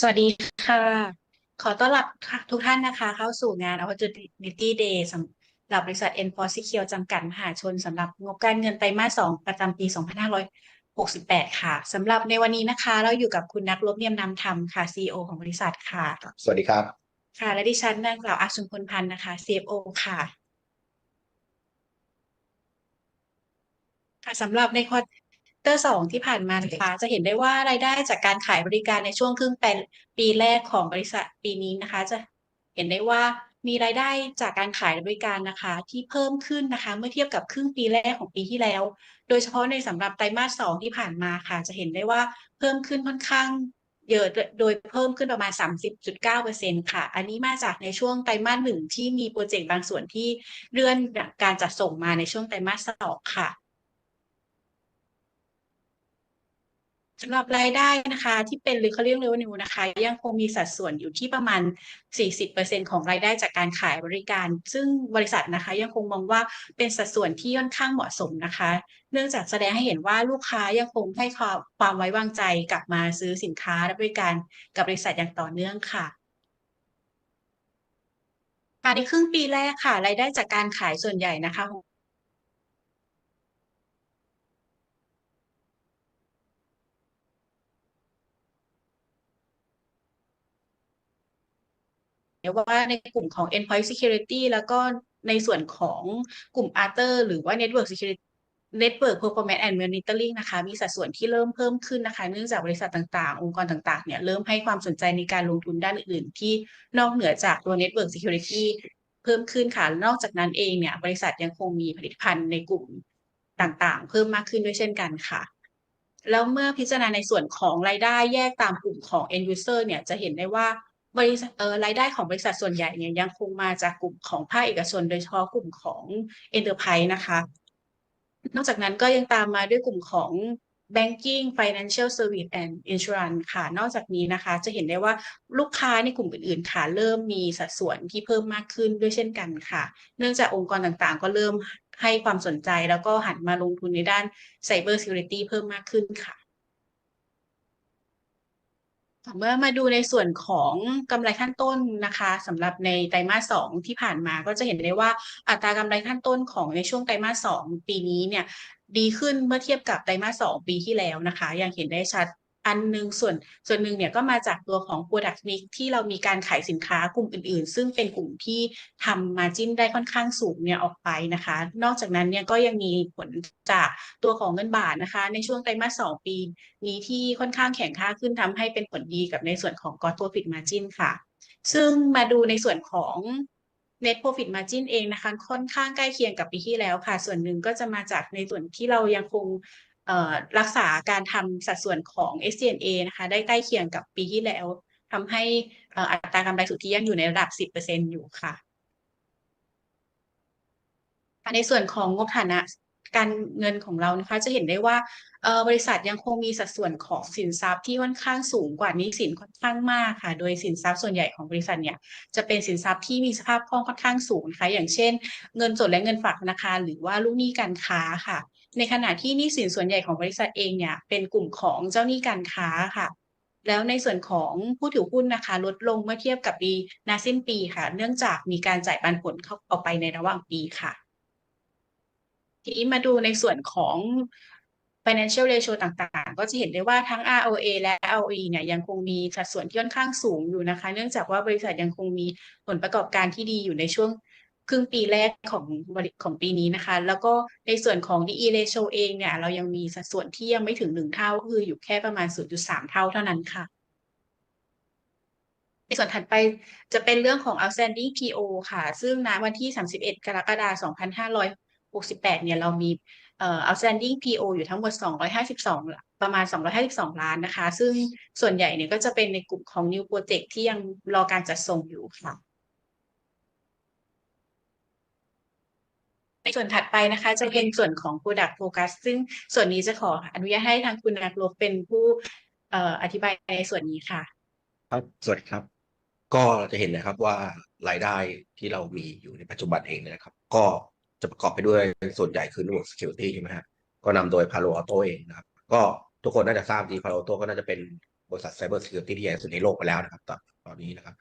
สวัสดีค่ะ ขอต้อนรับทุกท่านนะคะ เข้าสู่งาน Opportunity Day สำหรับบริษัท e n f o r Secure จำกัดมหาชนสำหรับงบการเงินไตรมาส 2 ประจำปี 2568 ค่ะสำหรับในวันนี้นะคะ เราอยู่กับคุณนักลบเนียมนำธรรมค่ะ CEO ของบริษัทค่ะ สวัสดีครับ ค่ะ และดิฉันนางสาวอักษุพลพันธ์นะคะ CFO ค่ะค่ะสำหรับในควอเตอร์สองที่ผ่านมานะคะจะเห็นได้ว่ารายได้จากการขายบริการในช่วงครึ่งปีแรกของบริษัทปีนี้นะคะ จะเห็นได้ว่ามีรายได้จากการขายบริการนะคะ ที่เพิ่มขึ้นนะคะ เมื่อเทียบกับครึ่งปีแรกของปีที่แล้ว โดยเฉพาะในสำหรับไตรมาสสองที่ผ่านมาค่ะ จะเห็นได้ว่าเพิ่มขึ้นค่อนข้างเยอะโดยเพิ่มขึ้นประมาณ 30.9%ค่ะ อันนี้มาจากในช่วงไตรมาสหนึ่งที่มีโปรเจกต์บางส่วนที่เลื่อนการจัดส่งมาในช่วงไตรมาสสองค่ะ สำหรับรายได้นะคะที่เป็น recurring revenue นะคะยังคงมีสัดส่วนอยู่ที่ประมาณ 40%ของรายได้จากการขายบริการ ซึ่งบริษัทนะคะยังคงมองว่าเป็นสัดส่วนที่ค่อนข้างเหมาะสมนะคะ เนื่องจากแสดงให้เห็นว่าลูกค้ายังคงให้ความไว้วางใจกลับมาซื้อสินค้าและบริการกับบริษัทอย่างต่อเนื่องค่ะในครึ่งปีแรกค่ะรายได้จากการขายส่วนใหญ่นะคะ ว่าในกลุ่มของ Endpoint Security แล้วก็ในส่วนของกลุ่ม Other หรือว่า Network Security Network Performance and Monitoring นะคะ มีสัดส่วนที่เริ่มเพิ่มขึ้นนะคะ เนื่องจากบริษัทต่างๆ องค์กรต่างๆ เนี่ยเริ่มให้ความสนใจในการลงทุนด้านอื่นๆ ที่นอกเหนือจากตัว Network Security เพิ่มขึ้นค่ะ นอกจากนั้นเองเนี่ย บริษัทยังคงมีผลิตภัณฑ์ในกลุ่มต่างๆ เพิ่มมากขึ้นด้วยเช่นกันค่ะ แล้วเมื่อพิจารณาในส่วนของรายได้แยกตามกลุ่มของ end user เนี่ย จะเห็นได้ว่า บริษัทเออรายได้ของบริษัทส่วนใหญ่เนี่ยยังคงมาจากกลุ่มของภาคเอกชน โดยเฉพาะกลุ่มของ Enterprise นะคะ นอกจากนั้นก็ยังตามมาด้วยกลุ่มของ banking financial service and insurance ค่ะ นอกจากนี้นะคะ จะเห็นได้ว่าลูกค้าในกลุ่มอื่นๆ ค่ะ เริ่มมีสัดส่วนที่เพิ่มมากขึ้นด้วยเช่นกันค่ะ เนื่องจากองค์กรต่างๆ ก็เริ่มให้ความสนใจแล้วก็หันมาลงทุนในด้าน cyber security เพิ่มมากขึ้นค่ะ เมื่อมาดูในส่วนของกำไรขั้นต้นนะคะสำหรับในไตรมาสสองที่ผ่านมาก็จะเห็นได้ว่าอัตรากำไรขั้นต้นของในช่วงไตรมาสสองปีนี้เนี่ยดีขึ้นเมื่อเทียบกับไตรมาสสองปีที่แล้วนะคะอย่างเห็นได้ชัด อันหนึ่งส่วนส่วนหนึ่งเนี่ยก็มาจากตัวของ Product Mix ที่เรามีการขายสินค้ากลุ่มอื่นๆ ซึ่งเป็นกลุ่มที่ทำมาจิ้นได้ค่อนข้างสูงเนี่ยออกไปนะคะ นอกจากนั้นเนี่ยก็ยังมีผลจากตัวของเงินบาทนะคะ ในช่วงไตรมาสสองปี นี้ที่ค่อนข้างแข็งค่าขึ้นทำให้เป็นผลดีกับในส่วนของ Gross Profit Margin ค่ะ ซึ่งมาดูในส่วนของ Net Profit Margin เองนะคะค่อนข้างใกล้เคียงกับปีที่แล้วค่ะ ส่วนหนึ่งก็จะมาจากในส่วนที่เรายังคง รักษาการทำสัดส่วนของ SG&A นะคะได้ใกล้เคียงกับปีที่แล้วทำให้อัตรากำไรสุทธิยังอยู่ในระดับ 10%อยู่ค่ะ ในส่วนของงบฐานะการเงินของเรานะคะจะเห็นได้ว่าบริษัทยังคงมีสัดส่วนของสินทรัพย์ที่ค่อนข้างสูงกว่านี้สินค่อนข้างมากค่ะ โดยสินทรัพย์ส่วนใหญ่ของบริษัทเนี่ยจะเป็นสินทรัพย์ที่มีสภาพคล่องค่อนข้างสูงนะคะอย่างเช่น เงินสดและเงินฝากธนาคารหรือว่าลูกหนี้การค้าค่ะ ในขณะที่หนี้สินส่วนใหญ่ของบริษัทเองเนี่ยเป็นกลุ่มของเจ้าหนี้การค้าค่ะ แล้วในส่วนของผู้ถือหุ้นนะคะ ลดลงเมื่อเทียบกับปีนาสิ้นปีค่ะ เนื่องจากมีการจ่ายปันผลเข้าออกไปในระหว่างปีค่ะ ทีนี้มาดูในส่วนของ financial ratio ต่างๆ ก็จะเห็นได้ว่าทั้ง ROA และ ROE เนี่ยยังคงมีสัดส่วนที่ค่อนข้างสูงอยู่นะคะ เนื่องจากว่าบริษัทยังคงมีผลประกอบการที่ดีอยู่ในช่วง ครึ่งปีแรกของของปีนี้นะคะ แล้วก็ในส่วนของ DE ratio เองเนี่ย เรายังมีสัดส่วนที่ยังไม่ถึงหนึ่งเท่าคืออยู่แค่ประมาณ 0.3 เท่าเท่านั้นค่ะในส่วนถัดไปจะเป็นเรื่องของ outstanding PO ค่ะ ซึ่งณวันที่ 31 กรกฎาคม 2568 เนี่ย เรามีเอ่อ outstanding PO อยู่ทั้งหมด 252 ประมาณ 252 ล้านนะคะ ซึ่งส่วนใหญ่เนี่ยก็จะเป็นในกลุ่มของ new project ที่ยังรอการจัดส่งอยู่ค่ะ ในส่วนถัดไปนะคะจะเป็นส่วนของ Product Focus ซึ่งส่วนนี้จะขออนุญาตให้ทางคุณนักลบเป็นผู้อธิบายในส่วนนี้ค่ะ ครับสวัสดีครับ ก็จะเห็นนะครับว่ารายได้ที่เรามีอยู่ในปัจจุบันเองนะครับ ก็จะประกอบไปด้วยส่วนใหญ่คือ Network Security ใช่ไหมฮะก็นำโดย Palo Alto เองนะครับ ก็ทุกคนน่าจะทราบดี Palo Alto ก็น่าจะเป็นบริษัท Cyber Security ที่ใหญ่สุดในโลกไปแล้วนะครับ ตอนตอนนี้นะครับ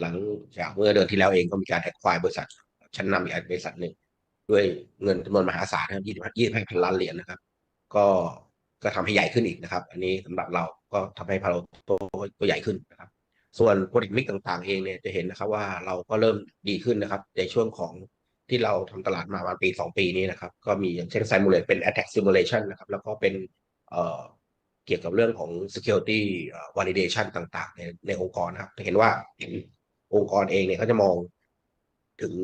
หลังจากเมื่อเดือนที่แล้วเองก็มีการแอดควายบริษัทชั้นนำอีกบริษัทหนึ่ง ด้วยเงินจำนวนมหาศาลนะครับยี่สิบยี่สิบพันล้านเหรียญนะครับ ก็ก็ทำให้ใหญ่ขึ้นอีกนะครับ อันนี้สำหรับเราก็ทำให้พาโลโตก็ใหญ่ขึ้นนะครับ ส่วนโปรดักต์มิกต่างๆเองเนี่ยจะเห็นนะครับว่าเราก็เริ่มดีขึ้นนะครับ ในช่วงของที่เราทำตลาดมาประมาณปีสองปีนี้นะครับ ก็มีอย่างเช่น Simulate เป็น Attack Simulation นะครับ แล้วก็เป็นเอ่อเกี่ยวกับเรื่องของ Security Validation ต่าง ๆ ในในองค์กรนะครับจะเห็นว่าองค์กรเองเนี่ยเขาจะมองถึง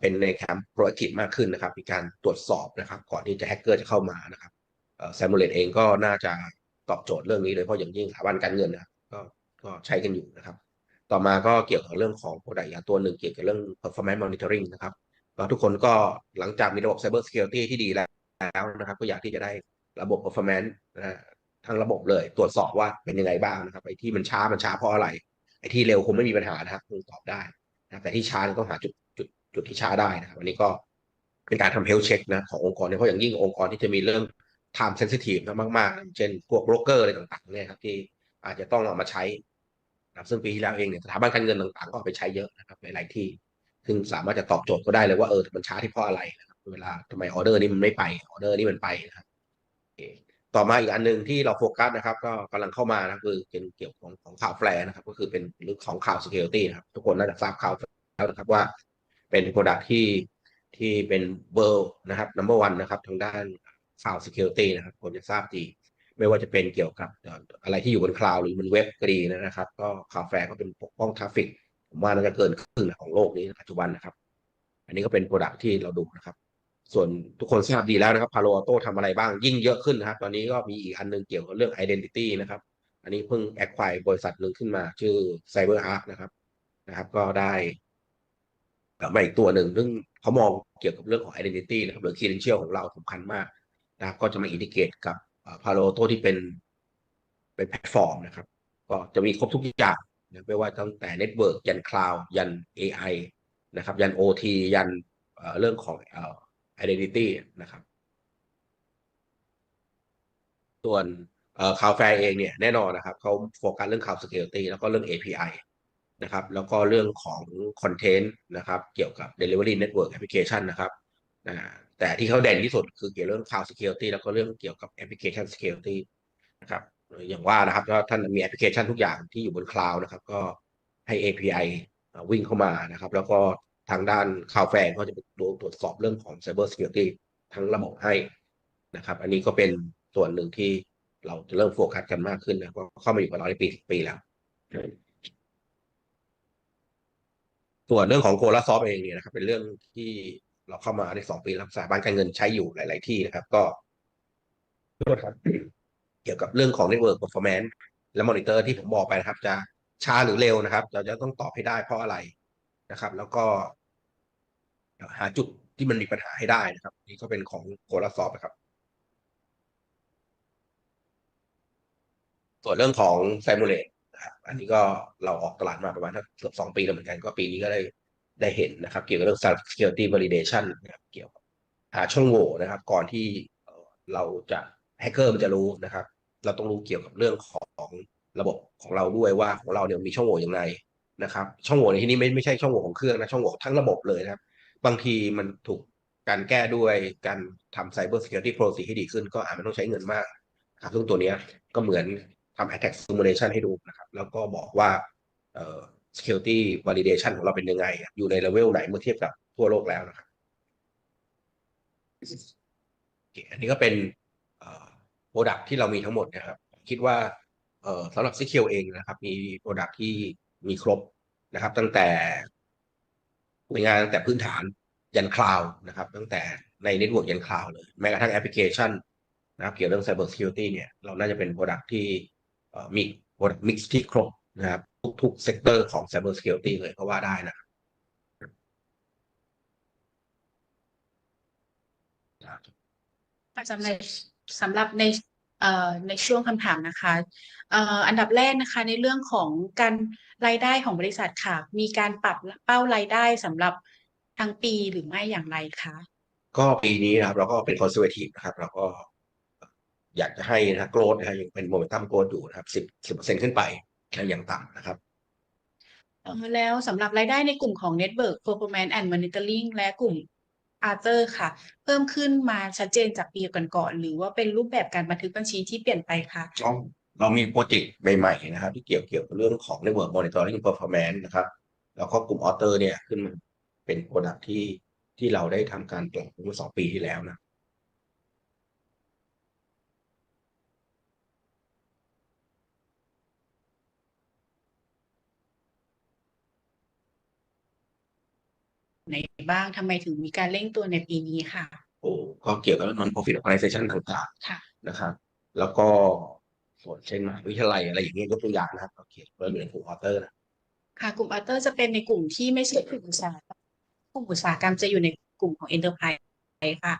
เป็นในแคมป์ proactive มากขึ้นนะครับ มีการตรวจสอบนะครับ ก่อนที่จะแฮกเกอร์จะเข้ามานะครับเอ่อ Simulate เองก็น่าจะตอบโจทย์เรื่องนี้เลยเพราะอย่างยิ่งสถาบันการเงินนะครับก็ก็ใช้กันอยู่นะครับ ต่อมาก็เกี่ยวกับเรื่องของ product อย่างตัวหนึ่งเกี่ยวกับเรื่อง performance monitoring นะครับก็ทุกคนก็หลังจากมีระบบ cyber security ที่ดีแล้วนะครับ ก็อยากที่จะได้ระบบ performance นะทั้งระบบเลยตรวจสอบว่าเป็นยังไงบ้างนะครับไอ้ที่มันช้ามันช้าเพราะอะไรไอ้ที่เร็วคงไม่มีปัญหานะครับคงตอบได้นะแต่ที่ช้าต้องหาจุด จุดจุดที่ช้าได้นะครับอันนี้ก็เป็นการทำ health check นะขององค์กรเนี่ยเพราะอย่างยิ่งองค์กรที่จะมีเรื่อง time sensitive นะมากๆนะเช่นพวกโบรกเกอร์อะไรต่างๆเนี่ยครับที่อาจจะต้องเอามาใช้นะครับซึ่งปีที่แล้วเองเนี่ยสถาบันการเงินต่างๆ ก็เอาไปใช้เยอะนะครับหลายๆที่ ซึ่งสามารถจะตอบโจทย์ก็ได้เลยว่าเออมันช้าที่เพราะอะไรนะครับเวลาทำไมออเดอร์นี้มันไม่ไปออเดอร์นี้มันไปนะครับโอเคต่อมาอีกอันหนึ่งที่เราโฟกัสนะครับ ก็กำลังเข้ามานะคือเป็นเกี่ยวของของข่าวแฟร์นะครับ ก็คือเป็นเรื่องของข่าว security นะครับทุกคนน่าจะทราบข่าวแล้วนะครับว่า เป็นโปรดักที่ที่เป็น world นะครับ number one นะครับทางด้านข่าว security นะครับคนจะทราบดีไม่ว่าจะเป็นเกี่ยวกับอะไรที่อยู่บนคลาวด์หรือบนเว็บก็ดีนะครับ ก็ข่าวแฟร์ก็เป็นปกป้องทราฟิกผมว่าน่าจะเกินครึ่งของโลกนี้ในปัจจุบันนะครับ อันนี้ก็เป็นโปรดักที่เราดูนะครับ ส่วนทุกคนทราบดีแล้วนะครับพาโลอ t o ทำอะไรบ้างยิ่งเยอะขึ้นนะครับ ตอนนี้ก็มีอีกอันหนึงเกี่ยวกับเรื่อง Identity นะครับ อันนี้เพิ่งแอคควายบริษัทหนึ่งขึ้นมา ชื่อ CyberArk นะครับนะครับ ก็ได้ เอ่อมาอีกตัวหนึ่งซึ่งเขามองเกี่ยวกับเรื่องของ Identity นะครับหรือ Credential ของเราสำคัญมากนะครับก็จะมาอินทิเกตกับพาโลอ t o ที่เป็นเป็นแพลตฟอร์มนะครับ ก็จะมีครบทุกอย่างนะไม่ว่าตั้งแต่เน็ตเวิร์กยันคลาวยัน AI นะครับ ยัน OT ยันเรื่องของ identity นะครับ ส่วนเอ่อคาวแฟร์เองเนี่ยแน่นอนนะครับเขาโฟกัสเรื่อง Cloud Security แล้วก็เรื่อง API นะครับ แล้วก็เรื่องของคอนเทนต์นะครับ เกี่ยวกับ Delivery Network Application นะครับแต่ที่เขาเด่นที่สุดคือเกี่ยวกับเรื่อง Cloud Security แล้วก็เรื่องเกี่ยวกับ Application Security นะครับอย่างว่านะครับถ้าท่านมีแอปพลิเคชันทุกอย่างที่อยู่บนคลาวด์นะครับ ก็ให้ API วิ่งเข้ามานะครับ แล้วก็ทางด้านคลาวแฟร์ก็จะไปดูตรวจสอบเรื่องของ Cyber Security ทั้งระบบให้นะครับ อันนี้ก็เป็นส่วนหนึ่งที่เราจะเริ่มโฟกัสกันมากขึ้นนะก็เข้ามาอยู่กับเราในปีปีแล้ว ส่วนเรื่องของโคลาซอฟเองเนี่ยนะครับ เป็นเรื่องที่เราเข้ามาในสองปีแล้วสถาบันการเงินใช้อยู่หลาย ๆ ที่นะครับ ก็โทษครับเกี่ยวกับเรื่องของ Network Performance และ Monitor ที่ผมบอกไปนะครับ จะช้าหรือเร็วนะครับ เราจะต้องตอบให้ได้เพราะอะไรนะครับ แล้วก็หาจุดที่มันมีปัญหาให้ได้นะครับ นี่ก็เป็นของโคลาซอฟนะครับ ส่วนเรื่องของ Simulate นะครับอันนี้ก็เราออกตลาดมาประมาณเกือบสองปีแล้วเหมือนกัน ก็ปีนี้ก็ได้ได้เห็นนะครับ เกี่ยวกับเรื่อง Security Validation นะครับเกี่ยวกับหาช่องโหว่นะครับ ก่อนที่เราจะแฮกเกอร์มันจะรู้นะครับ เราต้องรู้เกี่ยวกับเรื่องของระบบของเราด้วยว่าของเราเนี่ยมีช่องโหว่อย่างไรนะครับ ช่องโหว่ในที่นี้ไม่ไม่ใช่ช่องโหว่ของเครื่องนะช่องโหว่ทั้งระบบเลยนะครับ บางทีมันถูกการแก้ด้วยการทำ Cyber Security Policy ให้ดีขึ้นก็อาจไม่ต้องใช้เงินมากครับซึ่งตัวนี้ก็เหมือน ทำ Attack Simulation ให้ดูนะครับ แล้วก็บอกว่าเอ่อ Security Validation ของเราเป็นยังไง อยู่ในเลเวลไหนเมื่อเทียบกับทั่วโลกแล้วนะครับอันนี้ก็เป็นเอ่อ Product ที่เรามีทั้งหมดนะครับ คิดว่าสำหรับ Secure เองนะครับ มี Product ที่มีครบนะครับ ตั้งแต่หน่วยงานตั้งแต่พื้นฐานยันคลาวนะครับ ตั้งแต่ในเน็ตเวิร์กยันคลาวเลย แม้กระทั่งแอปพลิเคชันนะครับ เกี่ยวกับเรื่อง Cyber Security เนี่ย เราน่าจะเป็น Product ที่ เอ่อมี Product Mix ที่ครบนะครับทุกๆเซกเตอร์ของ Cyber Security เลยก็ว่าได้นะครับค่ะสำหรับสำหรับในเอ่อในช่วงคำถามนะคะเอ่ออันดับแรกนะคะในเรื่องของการรายได้ของบริษัทค่ะ มีการปรับเป้ารายได้สำหรับทั้งปีหรือไม่อย่างไรคะก็ปีนี้นะครับเราก็เป็น conservative นะครับเราก็ อยากจะให้นะโกรดนะฮะยังเป็นโมเมนตัมโกรดอยู่นะครับสิบสิบเปอร์เซ็นขึ้นไปนะอย่างต่ำนะครับเอ่อแล้วสำหรับรายได้ในกลุ่มของ Network Performance and Monitoring และกลุ่ม Other ค่ะ เพิ่มขึ้นมาชัดเจนจากปีก่อนๆหรือว่าเป็นรูปแบบการบันทึกบัญชีที่เปลี่ยนไปคะเราเรามีโปรเจกต์ใหม่ๆนะครับ ที่เกี่ยวเกี่ยวกับเรื่องของ Network Monitoring Performance นะครับ แล้วก็กลุ่ม Author เนี่ยขึ้นมาเป็นโปรดักที่ที่เราได้ทำการปรับเมื่อสองปีที่แล้วนะ ไหนบ้างทำไมถึงมีการเร่งตัวในปีนี้ค่ะ โอ้ก็เกี่ยวกับ non-profit organization ต่างค่ะๆนะครับ แล้วก็ส่วนเช่นมหาวิทยาลัยอะไรอย่างเงี้ยยกตัวอย่างนะครับโอเคเราอยู่ในกลุ่ม Author นะค่ะกลุ่ม Other จะเป็นในกลุ่มที่ไม่ใช่กลุ่มอุตสาหกรรมกลุ่มอุตสาหกรรมจะอยู่ในกลุ่มของ Enterprise ค่ะ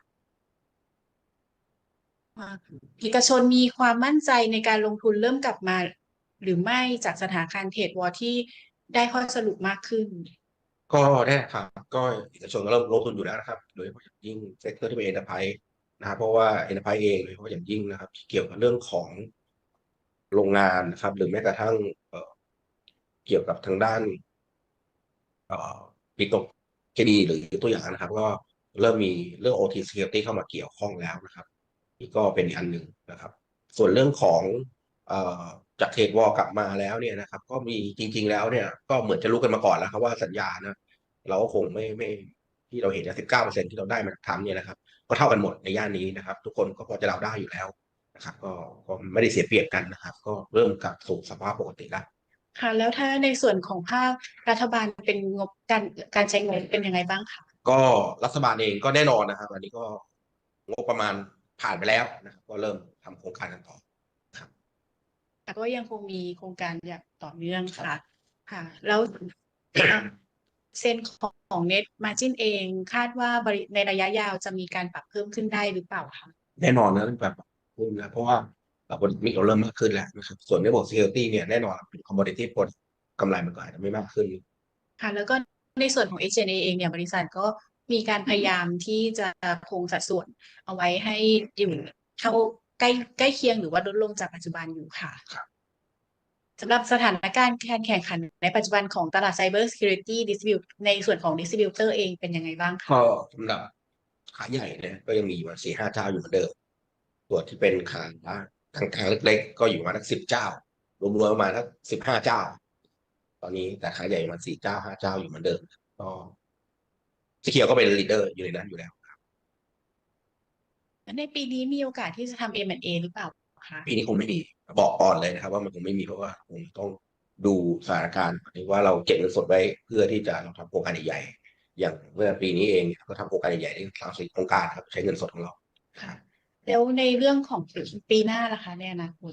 อ่าเอกชนมีความมั่นใจในการลงทุนเริ่มกลับมา หรือไม่จากสถานการณ์เทรดวอร์ที่ได้ข้อสรุปมากขึ้น ก็ได้ครับ ก็เอกชนก็เริ่มลงทุนอยู่แล้วนะครับ โดยเฉพาะอย่างยิ่งเซกเตอร์ที่เป็น enterprise นะครับเพราะว่า enterprise เองโดยเฉพาะอย่างยิ่งนะครับ ที่เกี่ยวกับเรื่องของโรงงานนะครับ หรือแม้กระทั่งเกี่ยวกับทางด้านปิโตรเคมีหรือตัวอย่างนะครับ ก็เริ่มมีเรื่อง OT security เข้ามาเกี่ยวข้องแล้วนะครับนี่ก็เป็นอีกอันหนึ่งนะครับ ส่วนเรื่องของ จากเทรดวอลกลับมาแล้วเนี่ยนะครับ ก็มีจริง ๆ แล้วเนี่ย ก็เหมือนจะรู้กันมาก่อนแล้วครับว่าสัญญานะเราก็คงไม่ไม่ที่เราเห็นนะสิบเก้าเปอร์เซ็นที่เราได้มาจากทำเนี่ยนะครับ ก็เท่ากันหมดในย่านนี้นะครับ ทุกคนก็พอจะเราได้อยู่แล้วนะครับ ก็ก็ไม่ได้เสียเปรียบกันนะครับ ก็เริ่มกลับสู่สภาพปกติแล้วค่ะแล้วถ้าในส่วนของภาครัฐบาลเป็นงบการการใช้งบเป็นยังไงบ้างคะก็รัฐบาลเองก็แน่นอนนะครับ อันนี้ก็งบประมาณผ่านไปแล้วนะครับ ก็เริ่มทำโครงการกันต่อ แต่ก็ยังคงมีโครงการอย่างต่อเนื่องค่ะ ค่ะ แล้วอะเส้นของของ Net Margin เองคาดว่าบริในระยะยาวจะมีการปรับเพิ่มขึ้นได้หรือเปล่าคะแน่นอนนะแบบขึ้นนะเพราะว่าเราบริมิเราเริ่มมากขึ้นแล้วนะครับส่วนในบอก security เนี่ยแน่นอนเป็น commodity ผลกำไรมันก็อาจจะไม่มากขึ้น ค่ะ แล้วก็ในส่วนของ HNA เองเนี่ยบริษัทก็มีการพยายามที่จะคงสัดส่วนเอาไว้ให้อยู่เท่า ใกล้ใกล้เคียงหรือว่าลดลงจากปัจจุบันอยู่ค่ะครับสำหรับสถานการณ์การแข่งขันในปัจจุบันของตลาด Cyber Security Distribute ในส่วนของ Distributor เองเป็นยังไงบ้างคะก็สำหรับขายใหญ่เนี่ยก็ยังมีอยู่สี่ห้าเจ้าอยู่เหมือนเดิมส่วนที่เป็นขายกลางๆเล็กๆ ก็อยู่ประมาณสักสิบเจ้ารวมๆประมาณสักสิบห้าเจ้า ตอนนี้แต่ขายใหญ่ประมาณสี่เจ้าห้าเจ้าอยู่เหมือนเดิม ก็สเคียวก็เป็นลีดเดอร์อยู่ในนั้นอยู่แล้ว ในปีนี้มีโอกาสที่จะทำ M&A หรือเปล่าคะปีนี้คงไม่มีบอกก่อนเลยนะครับ ว่ามันคงไม่มีเพราะว่าคงต้องดูสถานการณ์หรือว่าเราเก็บเงินสดไว้เพื่อที่จะเราทำโครงการใหญ่ๆอย่างเมื่อปีนี้เองก็ทำโครงการใหญ่ๆได้สามสี่โครงการครับใช้เงินสดของเราค่ะแล้วในเรื่องของปีหน้าล่ะคะในอนาคต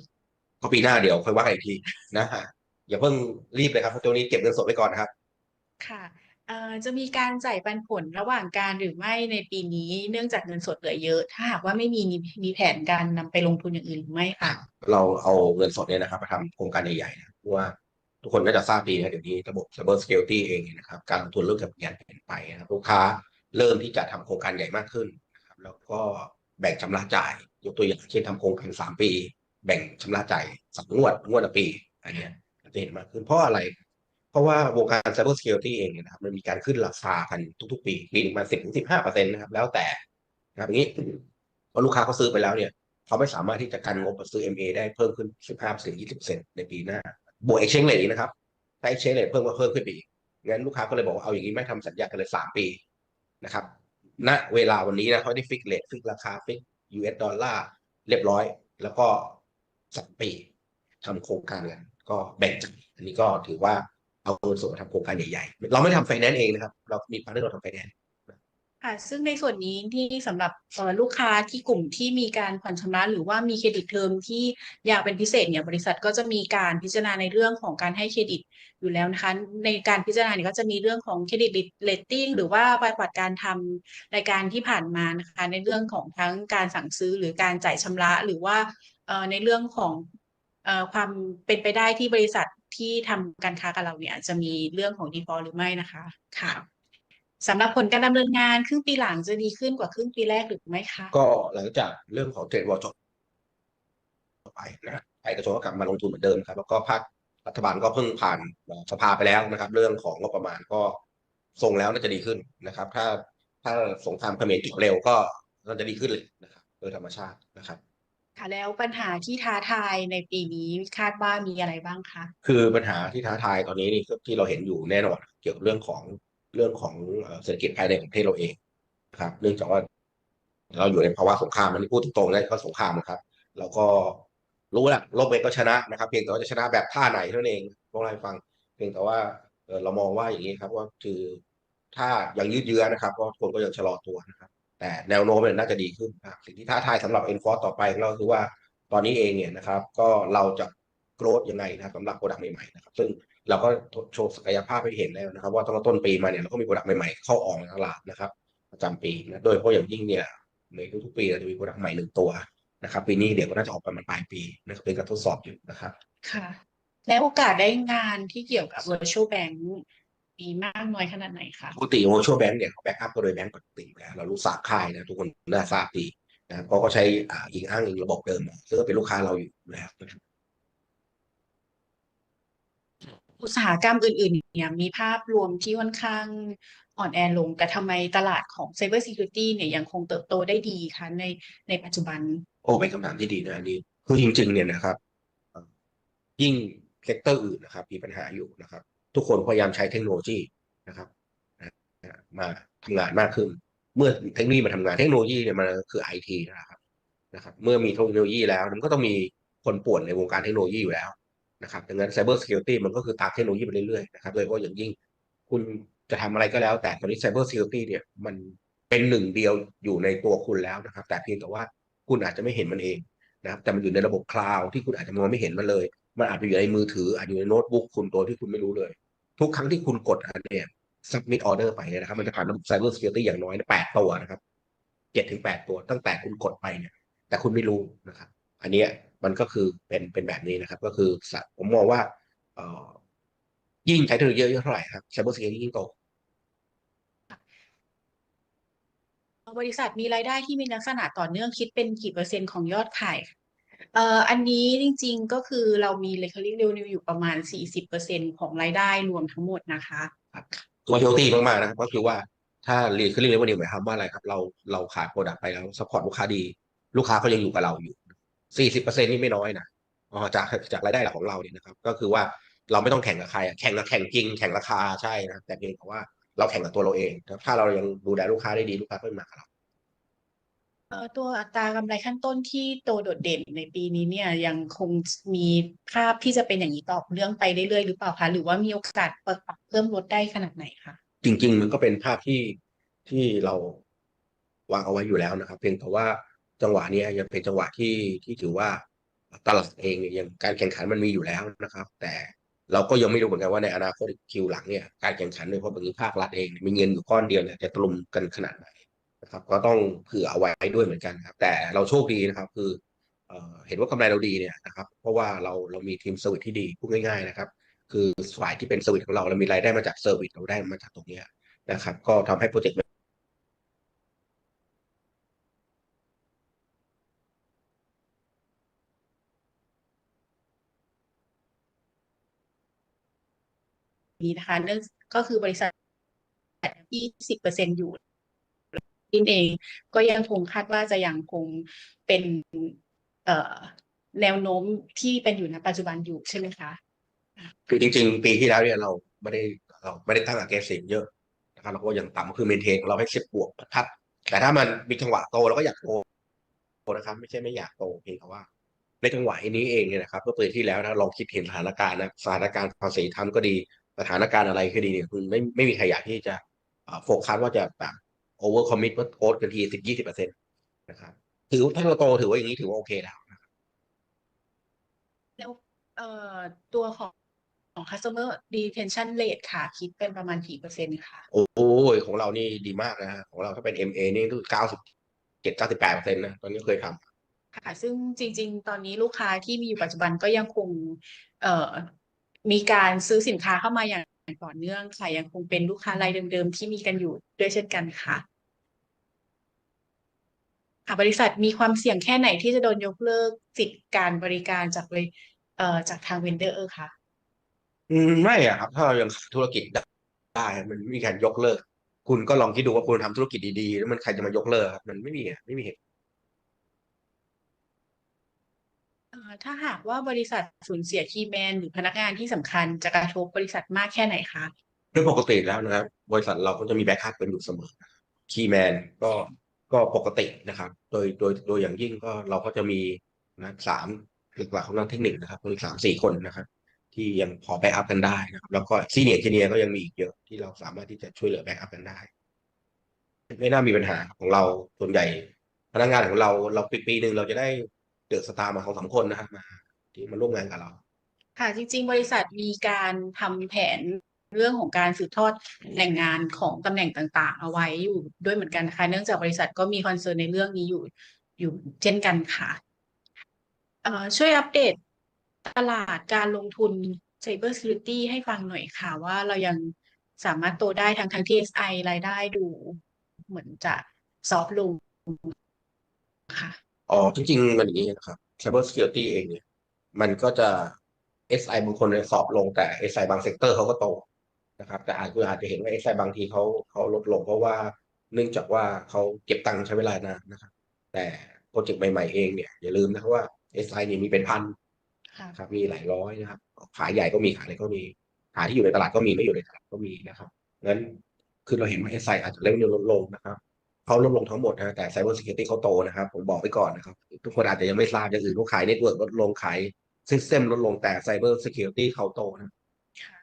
ก็ปีหน้าเดี๋ยวค่อยว่ากันอีกทีนะฮะอย่าเพิ่งรีบเลยครับเพราะตัวนี้เก็บเงินสดไว้ก่อนนะครับ ค่ะ เอ่อ จะมีการจ่ายปันผลระหว่างการหรือไม่ในปีนี้ เนื่องจากเงินสดเหลือเยอะ ถ้าหากว่าไม่มีมีแผนการนำไปลงทุนอย่างอื่นหรือไม่ค่ะ เราเอาเงินสดเนี่ยนะครับมาทำโครงการใหญ่ๆนะเพราะว่าทุกคนก็จะทราบดีนะเดี๋ยวนี้ระบบ cyber security เองเนี่ยนะครับการลงทุนเริ่มกับการเปลี่ยนไปนะครับลูกค้าเริ่มที่จะทำโครงการใหญ่มากขึ้นนะครับแล้วก็แบ่งชำระจ่าย ยกตัวอย่างเช่นทำโครงการสามปี แบ่งชำระจ่ายสามงวดงวดละปี อันเนี้ยเราจะเห็นมากขึ้นเพราะอะไร ราะว่าวงการ cyber security เองนะครับมันมีการขึ้นราคากันทุกๆ ปีปีหนึงมาสิบถึงสิบห้าเปอร์เซ็นต์นะครับ แล้วแต่นะครับอย่างนี้พอลูกค้าเขาซื้อไปแล้วเนี่ย เขาไม่สามารถที่จะกันงบซื้อ MA ได้เพิ่มขึ้น15% 20%ในปีหน้า บวก exchange rate นะครับถ้า exchange rate เพิ่มก็เพิ่มขึ้นไปอีกงั้นลูกค้าก็เลยบอกว่าเอาอย่างนี้ไม่ทำสัญญากันเลย3ปีนะครับณเวลาวันนี้นะเขาได้ฟิกเรทฟิกราคาฟิก US ดอลลาร์เรียบร้อย แล้วก็สามปีทำโครงการกันก็แบ่งจ่ายอันนี้ก็ถือว่า เอาเงินสดมาทำโครงการใหญ่ๆ เราไม่ทำไฟแนนซ์เองนะครับ เรามีพาร์ทเนอร์เราทำไฟแนนซ์ค่ะ ซึ่งในส่วนนี้ที่สำหรับลูกค้าที่กลุ่มที่มีการผ่อนชำระหรือว่ามีเครดิตเทอมที่อยากเป็นพิเศษเนี่ยบริษัทก็จะมีการพิจารณาในเรื่องของการให้เครดิตอยู่แล้วนะคะ ในการพิจารณาเนี่ยก็จะมีเรื่องของเครดิตเรตติ้งหรือว่าประวัติการทำรายการที่ผ่านมานะคะในเรื่องของทั้งการสั่งซื้อหรือการจ่ายชำระหรือว่าในเรื่องของความเป็นไปได้ที่บริษัท ที่ทำการค้ากับเราเนี่ยจะมีเรื่องของ default หรือไม่นะคะ ค่ะสำหรับผลการดำเนินงานครึ่งปีหลังจะดีขึ้นกว่าครึ่งปีแรกหรือไม่คะก็หลังจากเรื่องของเทรดวอลจบไปนะภาคเอกชนก็กลับมาลงทุนเหมือนเดิมครับ แล้วก็ภาครัฐบาลก็เพิ่งผ่านสภาไปแล้วนะครับ เรื่องของงบประมาณก็ทรงแล้วน่าจะดีขึ้นนะครับ ถ้าถ้าสงครามเขมรจบเร็วก็น่าจะดีขึ้นเลยนะครับ โดยธรรมชาตินะครับ ค่ะ แล้วปัญหาที่ท้าทายในปีนี้คาดว่ามีอะไรบ้างคะ คือปัญหาที่ท้าทายตอนนี้นี่ที่เราเห็นอยู่แน่นอนเกี่ยวกับเรื่องของเรื่องของเศรษฐกิจภายในของประเทศเราเองนะครับ เนื่องจากว่าเราอยู่ในภาวะสงครามอันนี้พูดตรงๆเลยก็สงครามนะครับ แล้วก็รู้แหละโลกเองก็ชนะนะครับ เพียงแต่ว่าจะชนะแบบท่าไหนเท่านั้นเองพวกเราให้ฟัง เพียงแต่ว่าเอ่อเรามองว่าอย่างนี้ครับว่าคือถ้ายังยืดเยื้อนะครับก็คนก็ยังชะลอตัวนะครับ แต่แนวโน้มเนี่ยน่าจะดีขึ้นสิ่งที่ท้าทายสำหรับ e n f o r c e ต่อไปของเราคือว่าตอนนี้เองเนี่ยนะครับ ก็เราจะโกรธยังไงนะครับสำหรับโปรดักต์ใหม่ๆนะครับซึ่งเราก็โชว์ศักยภาพให้เห็นแล้วนะครับ ว่าตั้งแต่ต้นปีมาเนี่ยเราก็มีโปรดักต์ใหม่ๆเข้าออกในตลาดนะครับประจำปีนะโดยเฉพาะอย่างยิ่งเนี่ยในทุกๆปีเราจะมีโปรดักต์ใหม่หนึ่งตัวนะครับปีนี้เดี๋ยวก็น่าจะออกประมาณปลายปีนะครับเป็นการทดสอบอยู่นะครับค่ะและโอกาสได้งานที่เกี่ยวกับ virtual bank มีมากน้อยขนาดไหนคะปกติโมชัวแบงก์เนี่ยเขาแบ็กอัพก็โดยแบงก์ปกติอยู่แล้วเรารู้สาบค่ายนะทุกคนน่าทราบดีนะครับเขาก็ใช้อ่าอิงอ้างอิงระบบเดิมมาซึ่งก็เป็นลูกค้าเราอยู่แล้วนะครับอุตสาหกรรมอื่นๆเนี่ยมีภาพรวมที่ค่อนข้างอ่อนแอลง แต่ทำไมตลาดของ Cyber Security เนี่ยยังคงเติบโตได้ดีคะในในปัจจุบัน โอ้เป็นคำถามที่ดีนะอันนี้คือจริงๆเนี่ยนะครับเอ่อยิ่งเซกเตอร์อื่นนะครับ มีปัญหาอยู่นะครับ ทุกคนพยายามใช้เทคโนโลยีนะครับมาทำงานมากขึ้น เมื่อเทคโนโลยีมาทำงานเทคโนโลยีเนี่ยมันคือไอทีนะครับนะครับ เมื่อมีเทคโนโลยีแล้วมันก็ต้องมีคนป่วนในวงการเทคโนโลยีอยู่แล้วนะครับดังนั้น Cyber Security มันก็คือตามเทคโนโลยีไปเรื่อยๆนะครับโดยเฉพาะอย่างยิ่งคุณจะทำอะไรก็แล้ว แต่ตอนนี้ Cyber Security เนี่ยมันเป็นหนึ่งเดียวอยู่ในตัวคุณแล้วนะครับ แต่เพียงแต่ว่าคุณอาจจะไม่เห็นมันเองนะครับ แต่มันอยู่ในระบบคลาวด์ที่คุณอาจจะมองไม่เห็นมันเลย มันอาจจะอยู่ในมือถืออาจจะอยู่ในโน้ตบุ๊กคุณตัวที่คุณไม่รู้เลย ทุกครั้งที่คุณกดอันเนี่ย submit order ไปเนี่ยนะครับ มันจะผ่านระบบ Cyber Security อย่างน้อยแปดตัวนะครับเจ็ดถึงแปดตัวตั้งแต่คุณกดไปเนี่ย แต่คุณไม่รู้นะครับ อันเนี้ยมันก็คือเป็นเป็นแบบนี้นะครับ ก็คือผมมองว่าเอ่อยิ่งใช้เทคโนโลยีเยอะเท่าไหร่ครับ Cyber Security ยิ่งโตบริษัทมีรายได้ที่มีลักษณะต่อเนื่องคิดเป็นกี่เปอร์เซ็นต์ของยอดขาย เอ่ออันนี้จริงๆก็คือเรามี recurring revenue อยู่ประมาณ 40%ของรายได้รวมทั้งหมดนะคะตัวเฮลตี้มากๆนะครับก็คือว่าถ้าเรียนขึ้นเรียกว่านิวหมายความว่าอะไรครับ เราเราขายโปรดักต์ไปแล้วสปอร์ตลูกค้าดี ลูกค้าก็ยังอยู่กับเราอยู่สี่สิบเปอร์เซ็นนี่ไม่น้อยนะอ๋อจากจากรายได้หลักของเราเนี่ยนะครับ ก็คือว่าเราไม่ต้องแข่งกับใครแข่งกับแข่งจริงแข่งราคาใช่นะแต่เพียงแต่ว่าเราแข่งกับตัวเราเองนะครับถ้าเรายังดูแลลูกค้าได้ดีลูกค้าก็มากับเรา เอ่อตัวอัตรากำไรขั้นต้นที่โตโดดเด่นในปีนี้เนี่ยยังคงมีภาพที่จะเป็นอย่างนี้ต่อเรื่องไปเรื่อยๆหรือเปล่าคะหรือว่ามีโอกาสปรับเพิ่มลดได้ขนาดไหนคะจริง ๆ มันก็เป็นภาพที่ที่เราวางเอาไว้อยู่แล้วนะครับเพียงแต่ว่าจังหวะนี้ยังเป็นจังหวะที่ที่ถือว่าตลาดเองเนี่ยยังการแข่งขันมันมีอยู่แล้วนะครับ แต่เราก็ยังไม่รู้เหมือนกันว่าในอนาคตคิวหลังเนี่ยการแข่งขันโดยเฉพาะบางทีภาครัฐเองมีเงินอยู่ก้อนเดียวเนี่ยจะตลุมกันขนาดไหน นะครับ ก็ต้องเผื่อเอาไว้ด้วยเหมือนกันครับ แต่เราโชคดีนะครับ คือเอเห็นว่ากำไรเราดีเนี่ยนะครับ เพราะว่าเราเรามีทีมเซอร์วิสที่ดีพูดง่าย ๆนะครับ คือฝ่ายที่เป็นเซอร์วิสของเราเรามีรายได้มาจากเซอร์วิสเราได้มาจากตรงนี้นะครับ ก็ทำให้โปรเจกต์นี้นะคะเนื่องก็คือบริษัทที่สิบเปอยู่ นเอง ก็ยังคงคาดว่าจะยังคงเป็นแนวโน้มที่เป็นอยู่ณปัจจุบันอยู่ใช่ไหมคะคือจริง ๆ ปีที่แล้วเนี่ยเราไม่ได้เราไม่ได้ตั้ง aggressive เยอะนะครับเราก็ยังต่ำคือ maintain ของเราให้สิบบวกพัดแต่ถ้ามันมีจังหวะโตเราก็อยากโตนะครับ ไม่ใช่ไม่อยากโตเพียงแต่ว่า ในจังหวะนี้เองเนี่ยนะครับเมื่อปีที่แล้วนะลองคิดเห็นสถานการณ์นะสถานการณ์ภาษีทำก็ดีสถานการณ์อะไรก็ดีเนี่ยคุณไม่ไม่มีใครอยากที่จะโฟกัสว่าจะแบบ over commit ว่าโค้ดกันทีสิบยี่สิบเปอร์เซ็นต์นะครับถือถ้าเราโตถือว่าอย่างนี้ถือว่าโอเคแล้วนะครับแล้วเอ่อตัวของของ customer retention rate ค่ะ คิดเป็นประมาณกี่เปอร์เซ็นต์คะโอ้ยของเรานี่ดีมากนะฮะของเราถ้าเป็น MA นี่ก็เก้าสิบเจ็ดเก้าสิบแปดเปอร์เซ็นต์นะ ตอนนี้เคยทำค่ะ ซึ่งจริง ๆ ตอนนี้ลูกค้าที่มีอยู่ปัจจุบันก็ยังคงเอ่อมีการซื้อสินค้าเข้ามาอย่าง ต่อเนื่องค่ะยังคงเป็นลูกค้ารายเดิมๆที่มีกันอยู่ด้วยเช่นกันค่ะค่ะบริษัทมีความเสี่ยงแค่ไหนที่จะโดนยกเลิกสิทธิการบริการจากเลยเอ่อจากทางเวนเดอร์คะอืมไม่อะครับ ถ้าเรายังธุรกิจได้มันไม่มีการยกเลิก คุณก็ลองคิดดูว่าคุณทำธุรกิจดีๆแล้วมันใครจะมายกเลิกครับมันไม่มีอะไม่มีเหตุ เอ่อ ถ้าหากว่าบริษัทสูญเสียคีย์แมนหรือพนักงานที่สำคัญจะกระทบบริษัทมากแค่ไหนคะโดยปกติแล้วนะครับ บริษัทเราก็จะมีแบ็กอัพกันอยู่เสมอคีย์แมนก็ก็ปกตินะครับ โดยโดยโดยอย่างยิ่งก็เราก็จะมีนะสามหลักๆของนักเทคนิคนะครับมีสามสี่คนนะครับ ที่ยังพอแบ็กอัพกันได้นะครับ แล้วก็ซีเนียร์เจเนียร์ก็ยังมีอีกเยอะที่เราสามารถที่จะช่วยเหลือแบ็กอัพกันได้ ไม่น่ามีปัญหาของเราส่วนใหญ่พนักงานของเราเราปีปีหนึ่งเราจะได้ เดอะสตาร์มาของสามคนนะครับมาที่มาร่วมงานกับเรา ค่ะจริง ๆ บริษัทมีการทำแผนเรื่องของการสืบทอดแหล่งงานของตำแหน่งต่าง ๆ เอาไว้อยู่ด้วยเหมือนกันนะคะเนื่องจากบริษัทก็มีคอนเซิร์นในเรื่องนี้อยู่อยู่เช่นกันค่ะเอ่อช่วยอัปเดตตลาดการลงทุน Cyber Security ให้ฟังหน่อยค่ะ ว่าเรายังสามารถโตได้ทั้งทั้งที่ SI รายได้ดู เหมือนจะซอฟลงค่ะ อ๋อจริงๆมันอย่างนี้นะครับ Cyber Security เองเนี่ยมันก็จะ SI บางคนเนี่ยสอบลงแต่ SI บางเซกเตอร์เขาก็โตนะครับ แต่อาจคุณอาจจะเห็นว่า SI บางทีเขาเขาลดลงเพราะว่าเนื่องจากว่าเขาเก็บตังค์ใช้เวลานานนะครับ แต่โปรเจกต์ใหม่ ๆ เองเนี่ยอย่าลืมนะครับว่า SI เนี่ยมีเป็นพันค่ะครับมีหลายร้อยนะครับ ขายใหญ่ก็มีขายเล็กก็มีขายที่อยู่ในตลาดก็มีไม่อยู่ในตลาดก็มีนะครับงั้นคือเราเห็นว่า SI อาจจะเลเวลลดลงนะครับ เขาลดลงทั้งหมดนะแต่ Cyber Security เขาโตนะครับ ผมบอกไปก่อนนะครับ ทุกคนอาจจะยังไม่ทราบอย่างอื่นเขาขายเน็ตเวิร์กลดลงขายซิสเต็มลดลงแต่ Cyber Security เขาโตนะค่ะ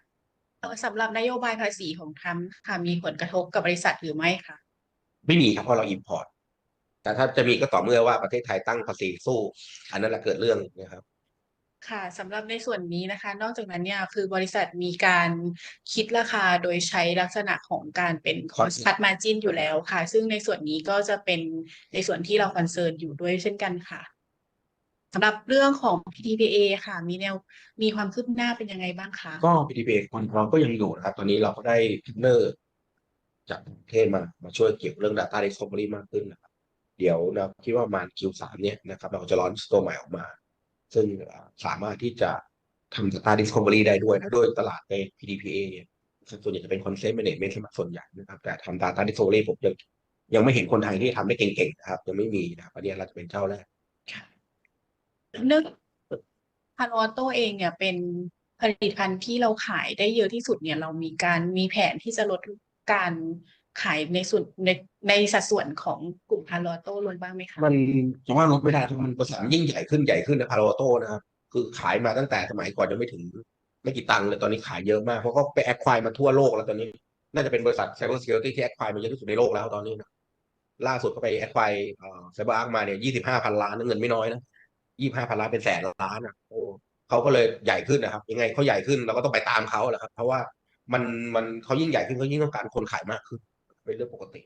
เอ่อสำหรับนโยบายภาษีของทรัมป์ค่ะมีผลกระทบกับบริษัทหรือไม่คะไม่มีครับเพราะเราอิ p พอร์ตแต่ถ้าจะมีก็ต่อเมื่อว่าประเทศไทยตั้งภาษีสู้ อันนั้นแหละเกิดเรื่องนะครับ ค่ะสำหรับในส่วนนี้นะคะ นอกจากนั้นเนี่ยคือบริษัทมีการคิดราคาโดยใช้ลักษณะของการเป็น cost cut margin อยู่แล้วค่ะ ซึ่งในส่วนนี้ก็จะเป็นในส่วนที่เราคอนเซิร์นอยู่ด้วยเช่นกันค่ะสำหรับเรื่องของ PTPA ค่ะ มีแนวมีความคืบหน้าเป็นยังไงบ้างคะ ก็ PTPA ของเราก็ยังอยู่นะครับ ตอนนี้เราก็ได้พาร์ทเนอร์จากต่างประเทศมามาช่วยเกี่ยวเรื่อง Data Discovery มากขึ้นนะครับ เดี๋ยวนะคิดว่าประมาณ Q3 เนี่ยนะครับ เราจะร้อนตัวใหม่ออกมา ซึ่งสามารถที่จะทำ Data Discovery ได้ด้วยนะด้วยตลาดใน PTPA เนี่ยส่วนใหญ่จะเป็น Content Management ซะส่วนใหญ่นะครับ แต่ทำ Data Discovery ผมยังยังไม่เห็นคนไทยที่ทำได้เก่งๆนะครับ ยังไม่มีนะครับอันนี้เราจะเป็นเจ้าแรกเนื่องพาโลออโต้เองเนี่ยเป็นผลิตภัณฑ์ที่เราขายได้เยอะที่สุดเนี่ยเรามีการมีแผนที่จะลดการ ขายในส่วนในในสัดส่วนของกลุ่มพาโลอโต้ลงบ้างไหมคะมันจะว่าลดไม่ได้ครับมันบริษัทยิ่งใหญ่ขึ้นใหญ่ขึ้นนพาราโต้นะครับคือขายมาตั้งแต่สมัยก่อนยังไม่ถึงไม่กี่ตังค์เลยตอนนี้ขายเยอะมากเพราะก็ไปแอคควายมาทั่วโลกแล้วตอนนี้ น่าจะเป็นบริษัท Cyber Security ที่แอคควายมาเยอะที่สุดในโลกแล้วตอนนี้นะล่าสุดก็ไปแอคควายเอ่อ Cyber Ark มาเนี่ยยี่สิบห้าพันล้านเงินไม่น้อยนะยี่ห้าพันล้านเป็นแสนล้านนะโอ้เขาก็เลยใหญ่ขึ้นนะครับ ยังไงเขาใหญ่ขึ้นเราก็ต้องไปตามเขาแหละครับ เพราะว่ามันมันเขายิ่งใหญ่ขึ้นเขายิ่งต้องการคนขายมากขึ้น เป็นเรื่องปกติ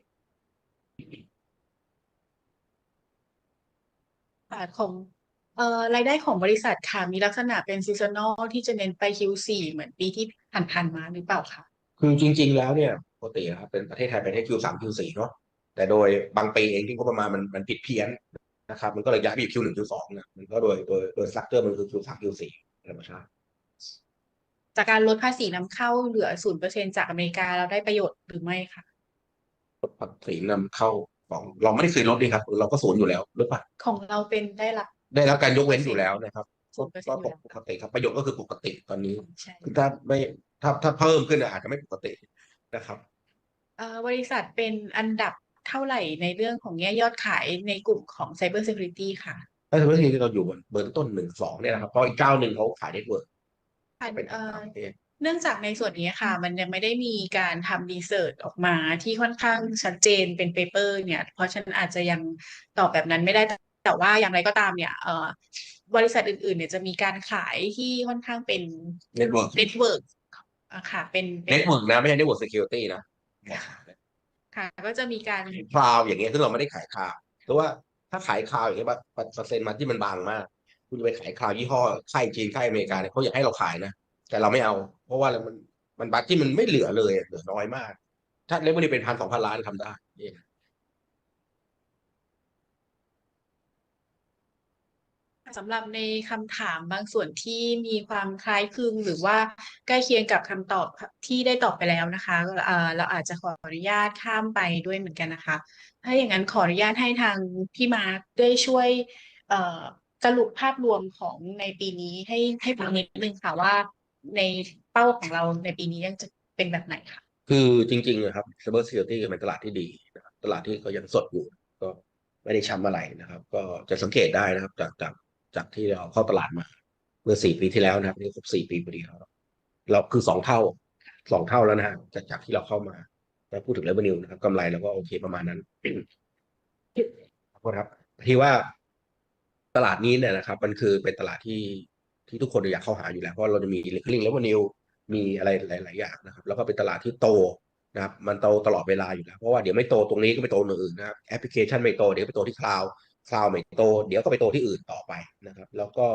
ตลาดของเอ่อรายได้ของบริษัทค่ะมีลักษณะเป็นซีซันอลที่จะเน้นไป Q4 เหมือนปีที่ผ่านๆมาหรือเปล่าคะคือจริง ๆ แล้วเนี่ยปกตินะครับเป็นประเทศไทยเป็นให้ Q3 Q4 เนาะแต่โดยบางปีเองที่งบประมาณมันมันผิดเพี้ยนนะครับมันก็เลยย้ายไปอยู่ Q1 Q2 นะมันก็โดยโดยโดยสตรัคเจอร์มันคือ Q3 Q4 ธรรมชาติจากการลดภาษีนำเข้าเหลือศูนย์เปอร์เซ็นจากอเมริกาเราได้ประโยชน์หรือไม่คะ ลดภาษีนำเข้าของเราไม่ได้เคยลดนี่ครับ เราก็ศูนย์อยู่แล้วหรือเปล่าของเราเป็นได้รับได้รับการยกเว้นอยู่แล้วนะครับศูนย์เปอร์เซ็นก็ต์อยู่แล้วปกติครับประโยชน์ก็คือปกติตอนนี้ใช่คือถ้าไม่ถ้าถ้าเพิ่มขึ้นอาจจะไม่ปกตินะครับเอ่อบริษัทเป็นอันดับเท่าไหร่ในเรื่องของแง่ยอดขายในกลุ่มของ Cyber Security ค่ะถ้าสมมติที่เราอยู่บนเบอร์ต้นหนึ่งสองเนี่ยนะครับเพราะอีกเจ้าหนึ่งเขาขายเน็ตเวิร์กค่ะเป็นเอ่อต่างประเทศ เนื่องจากในส่วนนี้ค่ะ มันยังไม่ได้มีการทำรีเสิร์ชออกมาที่ค่อนข้างชัดเจนเป็นเปเปอร์เนี่ย เพราะฉะนั้นอาจจะยังตอบแบบนั้นไม่ได้แต่ว่าอย่างไรก็ตามเนี่ยเอ่อบริษัทอื่นๆ เนี่ยจะมีการขายที่ค่อนข้างเป็นเน็ตเวิร์กเน็ตเวิร์กค่ะ เป็นเป็นเน็ตเวิร์กนะ ไม่ใช่เน็ตเวิร์ก security นะค่ะ ก็จะมีการคลาวอย่างเงี้ยซึ่งเราไม่ได้ขายคลาวแต่ว่าถ้าขายคลาวอย่างเงี้ยเปอร์เซ็นต์มาที่มันบางมาก คุณจะไปขายคลาวยี่ห้อค่ายจีนค่ายอเมริกาเนี่ยเขาอยากให้เราขายนะแต่เราไม่เอา เพราะว่ามันมันบัตที่มันไม่เหลือเลยเหลือน้อยมาก ถ้าเลเวลนี้เป็นพันสองพันล้านทำได้นี่สำหรับในคำถามบางส่วนที่มีความคล้ายคลึงหรือว่าใกล้เคียงกับคำตอบที่ได้ตอบไปแล้วนะคะเราอาจจะขออนุญาตข้ามไปด้วยเหมือนกันนะคะ ถ้าอย่างนั้นขออนุญาตให้ทางพี่มาร์คได้ช่วยสรุปภาพรวมของในปีนี้ให้ให้ฟังนิดนึงค่ะว่าใน ป้าของเราในปีนี้ยังจะเป็นแบบไหนคะคือจริงๆนะครับ Cyber Security เป็นตลาดที่ดีนะครับตลาดที่ก็ยังสดอยู่ ก็ไม่ได้ช้ำอะไรนะครับ ก็จะสังเกตได้นะครับ จากจากจากที่เราเข้าตลาดมา เมื่อสี่ปีที่แล้วนะครับนี่ครบสี่ปีพอดีแล้วเราคือสองเท่าสองเท่าแล้วนะฮะจากจากที่เราเข้ามาแต่พูดถึง revenue นะครับกำไรเราก็โอเคประมาณนั้นขอโทษครับ ที่ว่าตลาดนี้เนี่ยนะครับ มันคือเป็นตลาดที่ที่ทุกคนอยากเข้าหาอยู่แล้ว เพราะเราจะมี recurring revenue มีอะไรหลาย ๆ อย่างนะครับ แล้วก็เป็นตลาดที่โตนะครับ มันโตตลอดเวลาอยู่แล้ว เพราะว่าเดี๋ยวไม่โตตรงนี้ก็ไปโตตรงอื่นนะครับ แอปพลิเคชันไม่โต เดี๋ยวไปโตที่คลาวด์ คลาวด์ไม่โต เดี๋ยวก็ไปโตที่อื่นต่อไปนะครับ แล้วก็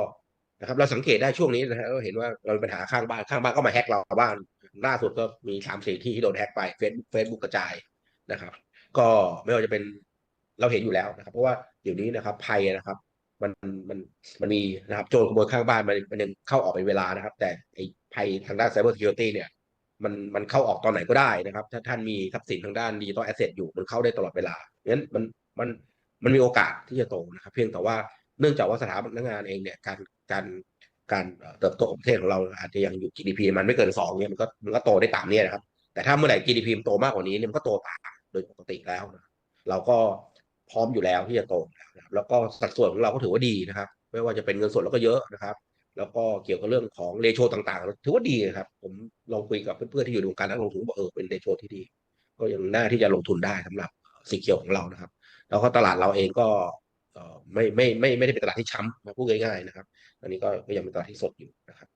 นะครับ เราสังเกตได้ช่วงนี้นะฮะเราเห็นว่าเรามีปัญหาข้างบ้าน ข้างบ้านก็มาแฮกเราบ้าน ล่าสุดก็มีสามสี่ที่ที่โดนแฮกไป เฟซเฟซบุ๊กกระจายนะครับ ก็ไม่ว่าจะเป็นเราเห็นอยู่แล้วนะครับ เพราะว่าเดี๋ยวนี้นะครับภัยนะครับ มันมันมันมีนะครับโจรขโมยข้างบ้านมันมันยังเข้าออกเป็นเวลานะครับ แต่ไอ้ภัยทางด้าน Cyber Security เนี่ยมันมันเข้าออกตอนไหนก็ได้นะครับ ถ้าท่านมีทรัพย์สินทางด้านดิจิตอลแอสเซทอยู่มันเข้าได้ตลอดเวลางั้นมันมันมันมีโอกาสที่จะโตนะครับ เพียงแต่ว่าเนื่องจากว่าสถาบันงานเองเนี่ยการการการเติบโตของประเทศของเราอาจจะยังอยู่ GDP มันไม่เกินสองเนี่ยมันก็มันก็โตได้ตามเนี่ยนะครับ แต่ถ้าเมื่อไหร่ GDP มันโตมากกว่านี้เนี่ยมันก็โตตามโดยปกติแล้วนะเราก็ พร้อมอยู่แล้วที่จะโตแล้วนะครับแล้วก็สัดส่วนของเราก็ถือว่าดีนะครับ ไม่ว่าจะเป็นเงินสดเราก็เยอะนะครับ แล้วก็เกี่ยวกับเรื่องของเรโชต่างๆ ถือว่าดีครับ ผมลองคุยกับเพื่อนๆที่อยู่ในวงการนักลงทุนบอกเออเป็นเรโชที่ดี ก็ยังน่าที่จะลงทุนได้สำหรับสีเขียวของเรานะครับ แล้วก็ตลาดเราเองก็เอ่ไม่ไม่ไม่ไม่ได้เป็นตลาดที่ช้ำนะพูดง่ายๆนะครับ อันนี้ก็ยังเป็นตลาดที่สดอยู่นะครับ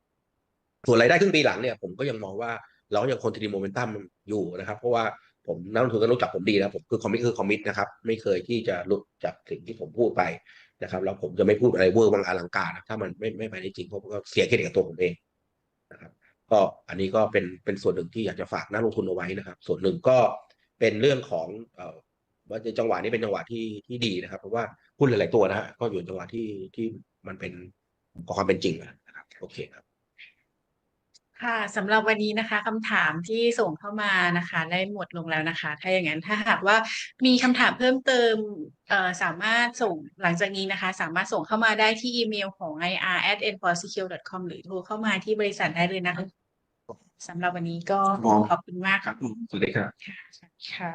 ส่วนรายได้ครึ่งปีหลังเนี่ยผมก็ยังมองว่าเรายังคงทีโมเมนตัมอยู่นะครับ เพราะว่า ผมนักลงทุนก็รู้จักผมดีนะผมคือคอมมิตคือคอมมิตนะครับไม่เคยที่จะหลุดจากสิ่งที่ผมพูดไปนะครับแล้วผมจะไม่พูดอะไรเวอร์บางอลังการนะถ้ามันไม่ไม่ไปได้จริงผมก็เสียเครดิตกับตัวผมเองนะครับ ก็อันนี้ก็เป็นเป็นส่วนหนึ่งที่อยากจะฝากนักลงทุนเอาไว้นะครับ ส่วนหนึ่งก็เป็นเรื่องของเอ่อว่าจังหวะนี้เป็นจังหวะที่ที่ดีนะครับ เพราะว่าหุ้นหลาย ๆ ตัวนะฮะก็อยู่จังหวะที่ที่มันเป็นความเป็นจริงนะครับโอเคครับ ค่ะสำหรับวันนี้นะคะคำถามที่ส่งเข้ามานะคะ ได้หมดลงแล้วนะคะ ถ้าอย่างนั้นถ้าหากว่ามีคำถามเพิ่มเติมเอ่อสามารถส่งหลังจากนี้นะคะ สามารถส่งเข้ามาได้ที่อีเมลของ ir at n f o r s e c u r e com หรือโทรเข้ามาที่บริษัทได้เลยนะคะสำหรับวันนี้ก็ครับผมขอบคุณมากครับสวัสดีครับค่ะสวัสดีค่ะ